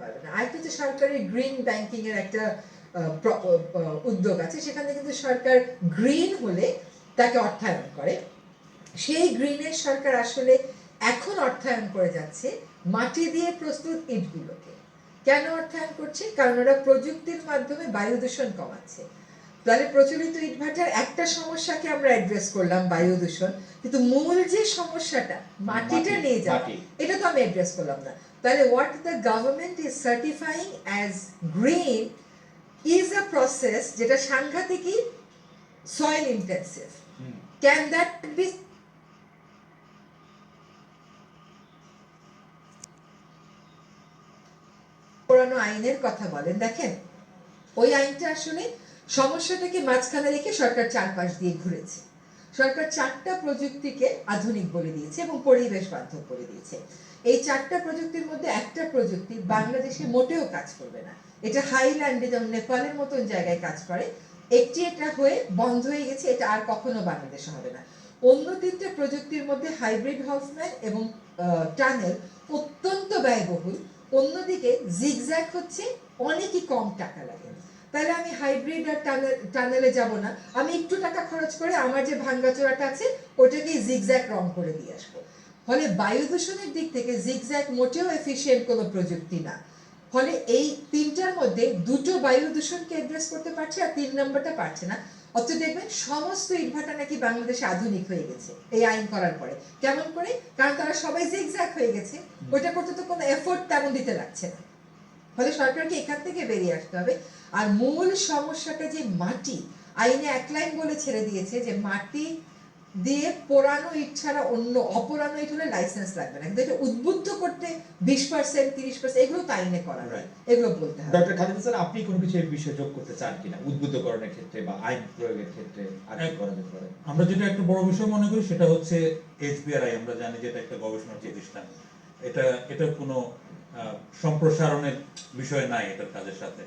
পারবে না। আরেকটা হচ্ছে সরকারি গ্রিন ব্যাংকিং এর একটা উদ্যোগ আছে সেখানে কিন্তু সরকার গ্রিন হলে তাকে অর্থায়ন করে। সেই গ্রিনের সরকার আসলে এখন অর্থায়ন করে যাচ্ছে মাটি দিয়ে প্রস্তুত ইটগুলোকে। কেন অর্থায়ন করছে? কারণ ওরা প্রযুক্তির মাধ্যমে বায়ু দূষণ কমাচ্ছে। তাহলে প্রচলিত ইটভাটার একটা সমস্যাকে আমরা অ্যাড্রেস করলাম বায়ু দূষণ। কিন্তু মূল যে সমস্যাটা মাটিটা নিয়ে যাওয়া এটা তো আমি অ্যাড্রেস করলাম না। তাহলে what the government is certifying as green is a process যেটা সাংঘাতিকই soil intensive can that be পুরানো আইনের কথা বলেন। দেখেন ওই আইনটা আসলে সমস্যাটাকে মাঝখানে রেখে সরকার চারপাশ দিয়ে ঘুরেছে। সরকার চারটা প্রযুক্তিকে আধুনিক বলে দিয়েছে এবং পরিবেশ বান্ধব বলে দিয়েছে। এই চারটা প্রযুক্তির মধ্যে একটা প্রযুক্তি বাংলাদেশে মোটেও কাজ করবে না। এটা হাইল্যান্ডে যেমন নেপালের মতন জায়গায় কাজ করে, একটি এটা হয়ে বন্ধ হয়ে গেছে, এটা আর কখনো বাংলাদেশে হবে না। অন্য তিনটা প্রযুক্তির মধ্যে হাইব্রিড হাউসম্যান এবং টানেল অত্যন্ত ব্যয়বহুল। অন্যদিকে জিগজ্যাগ হচ্ছে, অনেকই কম টাকা লাগে। তাহলে আমি হাইব্রিড আর টানেল যাব না। আমি একটু টাকা খরচ করে আমার যে ভাঙ্গাচোরাটা আছে ওটাকে জিগজ্যাক রং করে দিয়ে আসব। ফলে বায়ু দূষণের দিক থেকে জিগজ্যাক মোটেও এফিশিয়েন্ট কোনো প্রযুক্তি না। ফলে এই তিনটার মধ্যে দুটো বায়ু দূষণকে অ্যাড্রেস করতে পারছে আর তিন নম্বরটা পারছে না। অথচ দেখবেন সমস্ত ইটভাটা নাকি বাংলাদেশে আধুনিক হয়ে গেছে এই আইন করার পরে। কেমন করে? কারণ তারা সবাই জিগজ্যাক হয়ে গেছে। ওইটা করতে তো কোনো এফোর্ট তেমন দিতে লাগছে না। সরকারকে এখান থেকে বেরিয়ে আসতে হবে। আর মূল সমস্যাটা যে মাটি আইনে এক লাইন বলে ছেড়ে দিয়েছে যে মাটি দিয়ে পোড়ানো ইট ছাড়া অন্য অপোড়ানো ইট হলে লাইসেন্স লাগবে না। কিন্তু এটা উদ্বুদ্ধ করতে বিশ পার্সেন্ট তিরিশ পার্সেন্ট এগুলো তো আইনে করা হয় এগুলো বলতে হবে। ডক্টর খালিদ হাসান আপনি কোনো কিছু এই বিষয়ে যোগ করতে চান কিনা? উদ্বুদ্ধকরণের ক্ষেত্রে বা আইন প্রয়োগের ক্ষেত্রে আর কি করা যেতে পারে আমরা যেটা একটা বড় বিষয় মনে করি সেটা হচ্ছে এইচবিআরআই আমরা জানি যে এটা একটা গবেষণা প্রতিষ্ঠান এটা এটা কোনো সম্প্রসারণের বিষয় নাই এটার কাজের সাথে।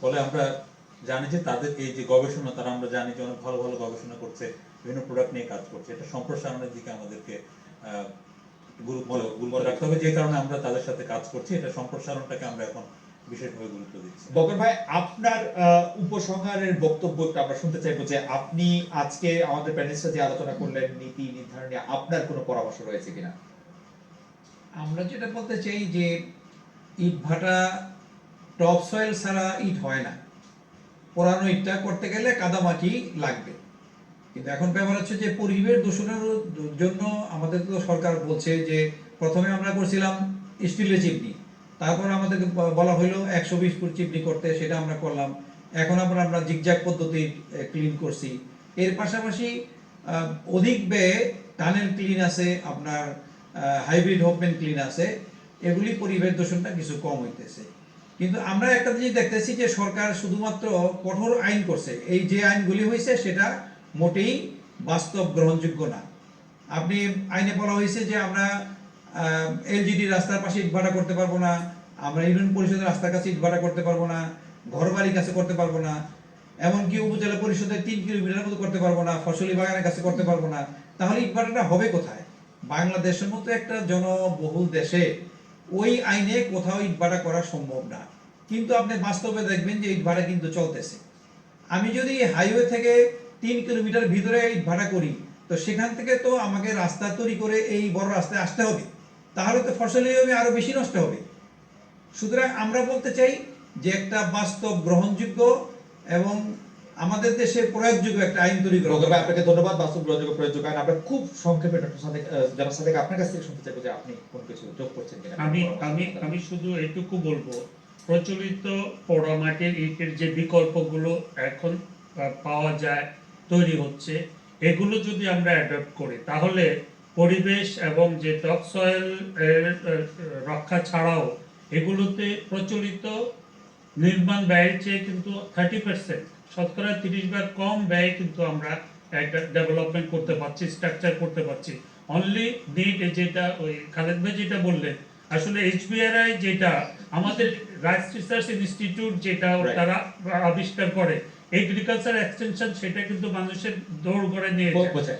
ফলে আমরা জানি যে তাদের এই যে গবেষণা তারা আমরা জানি যে অনেক ভালো ভালো গবেষণা করছে বিভিন্ন প্রোডাক্ট নিয়ে কাজ করছে। এটা সম্প্রসারণের দিকে আমাদেরকে গুরুত্ব রাখতে হবে। যে কারণে আমরা তাদের সাথে কাজ করছি এটা সম্প্রসারণটাকে আমরা এখন বিশেষভাবে গুরুত্ব দিচ্ছি। বকর ভাই আপনার আহ, উপসংহারের বক্তব্যটা আমরা শুনতে চাইব যে আপনি আজকে আমাদের প্যানেলিস্টরা যে আলোচনা করলেন নীতি নির্ধারণে আপনার কোনো পরামর্শ রয়েছে কিনা? আমরা যেটা বলতে চাই যে ইট ভাটা টপ সয়েল ছাড়া ইট হয় না। পুরানো ইটটা করতে গেলে কাদামাটি লাগবে। কিন্তু এখন ব্যাপার হচ্ছে যে পরিবেশ দূষণের জন্য আমাদের তো সরকার বলছে যে প্রথমে আমরা করছিলাম স্টিলের চিপনি তারপর আমাদেরকে বলা হলো একশো বিশ ফুট চিপনি করতে, সেটা আমরা করলাম। এখন আমরা আমরা জিগজ্যাগ পদ্ধতি ক্লিন করছি। এর পাশাপাশি অধিক ব্যয়ে টানেল ক্লিন আছে আপনার হাইব্রিড হোপমেন ক্লিন আছে। এগুলি পরিবেশ দূষণটা কিছু কম হইতেছে। কিন্তু আমরা একটা জিনিস দেখতেছি যে সরকার শুধুমাত্র কঠোর আইন করছে। এই যে আইনগুলি হয়েছে সেটা মোটেই বাস্তব গ্রহণযোগ্য না। আপনি আইনে বলা হয়েছে যে আমরা এলজিডি রাস্তার পাশে ইট ভাড়া করতে পারব না, আমরা ইউনিয়ন পরিষদের রাস্তার কাছে ইট ভাড়া করতে পারব না ঘর বাড়ির কাছে করতে পারব না, এমনকি উপজেলা পরিষদের তিন কিলোমিটার মতো করতে পারব না, ফসলি বাগানের কাছে করতে পারব না। তাহলে ইট ভাড়াটা হবে কোথায়? বাংলাদেশের মতো একটা জনবহুল দেশে ওই আইনে কোথাও ইট ভাড়া করা সম্ভব না। কিন্তু আপনি বাস্তবে দেখবেন যে ইট ভাড়া কিন্তু চলতেছে। আমি যদি হাইওয়ে থেকে তিন কিলোমিটার ভিতরে ইট ভাড়া করি, তো সেখান থেকে তো আমাকে রাস্তা তৈরি করে এই বড় রাস্তায় আসতে হবে। তাহলে তো ফসলি জমি আরও বেশি নষ্ট হবে। সুতরাং আমরা বলতে চাই যে একটা বাস্তব গ্রহণযোগ্য এবং আমাদের দেশে প্রয়োগযোগ্য একটা আইন তৈরি করা দরকার। আপনাকে ধন্যবাদ বাস্তব গ্রহণযোগ্য প্রয়োগ আইন আমরা খুব সংক্ষেপে ডক্টর সাদেক জনাব সাদেক আপনার কাছ থেকে শুনতে চাইব যে আপনি কোন কিছু যোগ করছেন কিনা আমি আমি আমি শুধু এটুকু বলব প্রচলিত পোড়ামাটির ইটের যে বিকল্পগুলো এখন পাওয়া যায় তৈরি হচ্ছে এগুলো যদি আমরা অ্যাডপ্ট করি তাহলে পরিবেশ এবং যে টপ সয়েল রক্ষা ছাড়াও এগুলোতে প্রচলিত নির্মাণ ব্যয়ের চেয়ে কিন্তু থার্টি পার্সেন্ট শতকরা তিরিশ ভাগ কম ব্যয় কিন্তু আমরা একটা ডেভেলপমেন্ট করতে পারছি স্ট্রাকচার করতে পারছি। অনলি নিড যেটা ওই খালেদ ভাই যেটা বললেন আসলে এইচবিআরআই যেটা আমাদের রাইস রিসার্চ ইনস্টিটিউট যেটা তারা আবিষ্কার করে এগ্রিকালচার এক্সটেনশন সেটা কিন্তু মানুষের দৌড় করে নিয়ে যায়। বোঝায়।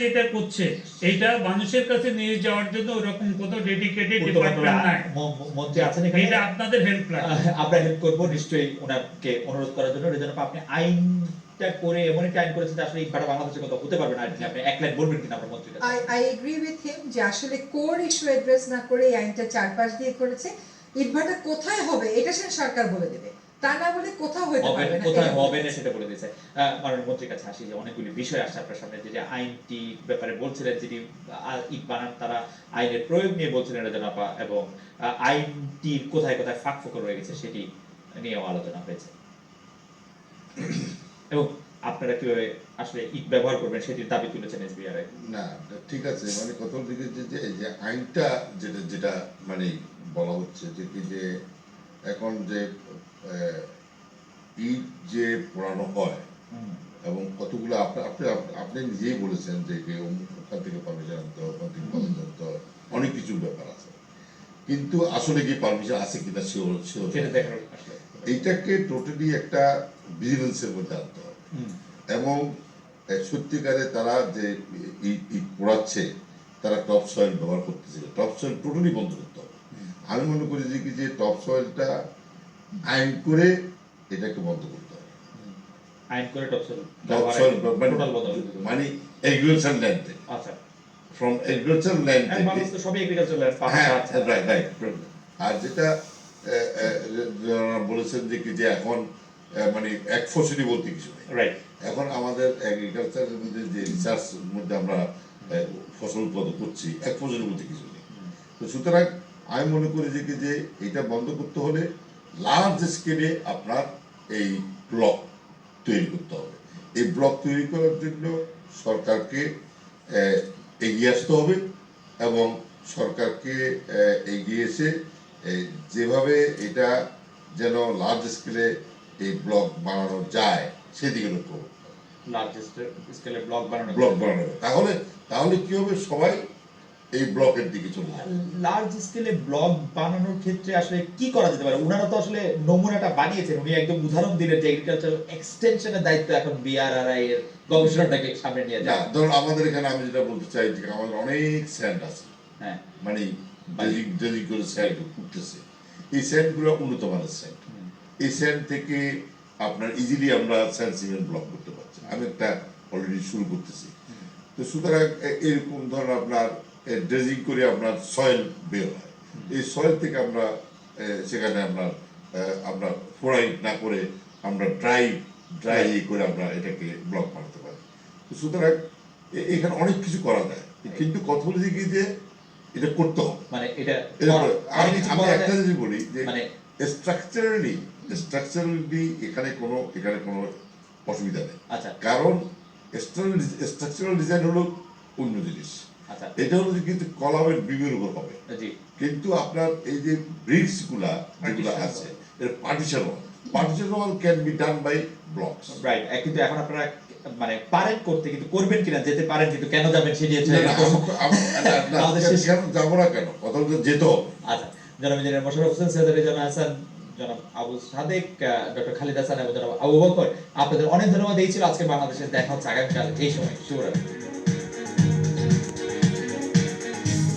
যেটা করছে এটা মানুষের কাছে নিয়ে যাওয়ার জন্য ওরকম কোনো ডেডিকেটেড ডিপার্টমেন্ট নাই। মন্ত্রী আছেন এখানে। এটা আপনাদের হেল্প লাগে আহ, আমরা হেল্প করব নিশ্চয়ই ওনাকে অনুরোধ করার জন্য। রেজন আপনি আইনটা করে এমন একটা আইন করেছেন যে আসলে ইটভাটা বাংলাদেশের কথা হতে পারবে না। আপনি আপনি এক লাইন বলবেন কিনা আপনার মন্ত্রীর I I agree with him যে আসলে কোর ইস্যু অ্যাড্রেস না করে এই আইনটা চারপাশ দিয়ে করেছে। ইটভাটা কোথায় হবে? এটা সরকার বলে দেবে। তা না বলে কোথাও হতে পারবে না কোথায় হবে না সেটা বলে দিয়েছে। মাননীয় মন্ত্রীর কাছে আসি যে অনেকগুলি বিষয় আসছে আপনার সামনে যে যে আইনটি ব্যাপারে বলছিলেন আহ, ইট বানান তারা আইনের প্রয়োগ নিয়ে বলছিলেন রেজন আপা এবং আইনটির কোথায় কোথায় ফাঁক ফোকর রয়ে গেছে সেটি নিয়েও আলোচনা হয়েছে। এবং আপনারা কীভাবে আসলে ইট ব্যবহার করবেন সেটির দাবি তুলেছেন এসবিআর না ঠিক আছে মানে কত দিকে যে যে এই যে আইনটা যেটা যেটা মানে বলা হচ্ছে যে যে এখন যে ইট যে পোড়ানো হয় এবং কতগুলো আপনি আপনি আপনি নিজেই বলেছেন যে ওখান থেকে পারমিশন আনতে হয় ওখান থেকে পারমিশন আনতে হয় অনেক কিছু ব্যাপার আছে। কিন্তু আসলে কি পারমিশন আছে কিনা আসলে। এইটাকে টোটালি একটা ভিজিলেন্সের মধ্যে আনতে হবে এবং সত্যিকারে তারা যে পোড়াচ্ছে তারা টপ সয়েল ব্যবহার করতেছে। টপ সয়েল টোটালি বন্ধ করতে হবে আমি মনে করি যে কি যে টপ সয়েলটা আইন করে এটাকে বন্ধ করতে হবে। আইন করে টপ সয়েল টোটাল বদল মানে এগ্রিকালচার ল্যান্ড থেকে। আচ্ছা। ফ্রম এগ্রিকালচার ল্যান্ড থেকে সবই এগ্রিকালচার ল্যান্ড হ্যাঁ আচ্ছা রাইট রাইট আর যেটা বলেছেন যে কি যে এখন মানে এক ফসলি বলতে কিছু নেই। রাইট এখন আমাদের এগ্রিকালচারের মধ্যে যে রিসার্চ মধ্যে আমরা ফসল উৎপাদন করছি এক ফসলের বলতে কিছু নেই। তো সুতরাং আমি মনে করি যে কি যে এটা বন্ধ করতে হলে লার্জ স্কেলে আপনার এই ব্লক তৈরি করতে হবে। এই ব্লক তৈরি করার জন্য সরকারকে এগিয়ে আসতে হবে এবং সরকারকে এগিয়ে এসে যেভাবে এটা যেন লার্জ স্কেলে এই ব্লক বানানো যায় সেদিকে লক্ষ্য করতে স্কেলে ব্লক বানানো ব্লক বানানো। হবে। তাহলে তাহলে কি হবে? সবাই এই ব্লকের দিকে চলে যাবে লার্জ স্কেলে ব্লক বানানোর ক্ষেত্রে আসলে কি করা যেতে পারে? ওনারা তো আসলে নমুনাটা বানিয়েছেন উনি একদম উদাহরণ দিলেন যে এগ্রিকালচার এক্সটেনশনের দায়িত্ব এখন বিআরআরআই এর গবেষণাটাকে সামনে নিয়ে যায় ধরুন আমাদের এখানে আমি যেটা বলতে চাই যে আমাদের অনেক স্যান্ড আছে। হ্যাঁ। মানে ডেজিং করে স্যান্ড উঠতেছে। এই স্যান্ডগুলো উন্নত মানের স্যান্ড এই স্যান্ড থেকে আপনার ইজিলি আমরা স্যান্ড সিমেন্ট ব্লক করতে পারছি। আমি একটা অলরেডি শুরু করতেছি। তো সুতরাং এরকম ধরুন আপনার ড্রেজিং করে আপনার সয়েল বের হয়। এই সয়েল থেকে আমরা সেখানে আপনার আমরা ফোড়াই না করে আমরা ড্রাই ড্রাই করে আমরা এটাকে ব্লক বানাতে পারি। সুতরাং এখানে অনেক কিছু করা যায়। কিন্তু কথা বলেছি কি যে এটা করতে হবে। মানে এটা আমি আমি একটা বলি যে মানে স্ট্রাকচারালি স্ট্রাকচারালি এখানে কোনো এখানে কোনো অসুবিধা নেই। আচ্ছা। কারণ স্ট্রাকচারাল ডিজাইন হলো অন্য জিনিস। এটা হলো কিন্তু কলামের বিমের উপর হবে। কিন্তু আপনার এই যে ব্রিক্সগুলা যেগুলো আছে এর partition wall partition wall can be done by blocks right কিন্তু এখন আপনারা মানে পারেন করতে কিন্তু করবেন কিনা যেতে পারেন কিন্তু কেন যাবেন সেটি হচ্ছে কেন যাব না কেন? কথা বলতে যেতে হবে। আচ্ছা জনাব ইঞ্জিনিয়ার মোশাররফ হোসেন সৈয়দ রেজানা হাসান জনাব আবু সাদেক ডক্টর খালিদ হাসান এবং জনাব আবু বকর আপনাদের অনেক ধন্যবাদ এই ছিল আজকে বাংলাদেশের দেখা হচ্ছে আগামীকাল এই সময়। শুভরাত্রি।